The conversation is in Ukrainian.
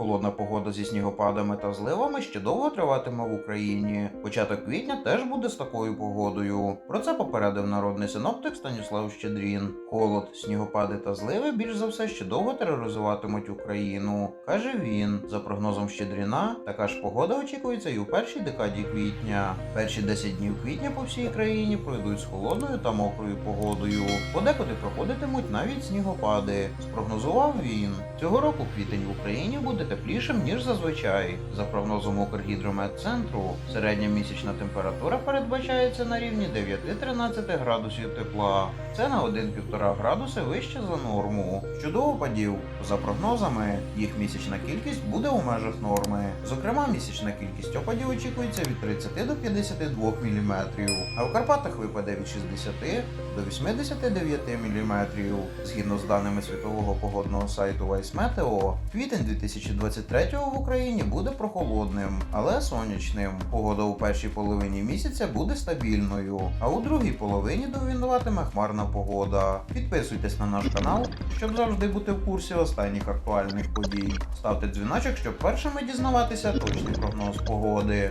Холодна погода зі снігопадами та зливами ще довго триватиме в Україні. Початок квітня теж буде з такою погодою. Про це попередив народний синоптик Станіслав Щедрін. Холод, снігопади та зливи більш за все ще довго тероризуватимуть Україну, каже він. За прогнозом Щедріна, така ж погода очікується і у першій декаді квітня. Перші 10 днів квітня по всій країні пройдуть з холодною та мокрою погодою. Подекуди проходитимуть навіть снігопади. Спрогнозував він. Цього року квітень в Україні буде теплішим ніж зазвичай. За прогнозом Укргідрометцентру, середня місячна температура передбачається на рівні 9-13 градусів тепла. Це на 1-1,5 градуси вище за норму. Щодо опадів, за прогнозами, їх місячна кількість буде у межах норми. Зокрема, місячна кількість опадів очікується від 30 до 52 мм, а в Карпатах випаде від 60 до 89 мм. Згідно з даними світового погодного сайту Vicemeteo, квітень 2023 в Україні буде прохолодним, але сонячним. Погода у першій половині місяця буде стабільною, а у другій половині домінуватиме хмарна погода. Підписуйтесь на наш канал, щоб завжди бути в курсі останніх актуальних подій. Ставте дзвіночок, щоб першими дізнаватися точний прогноз погоди.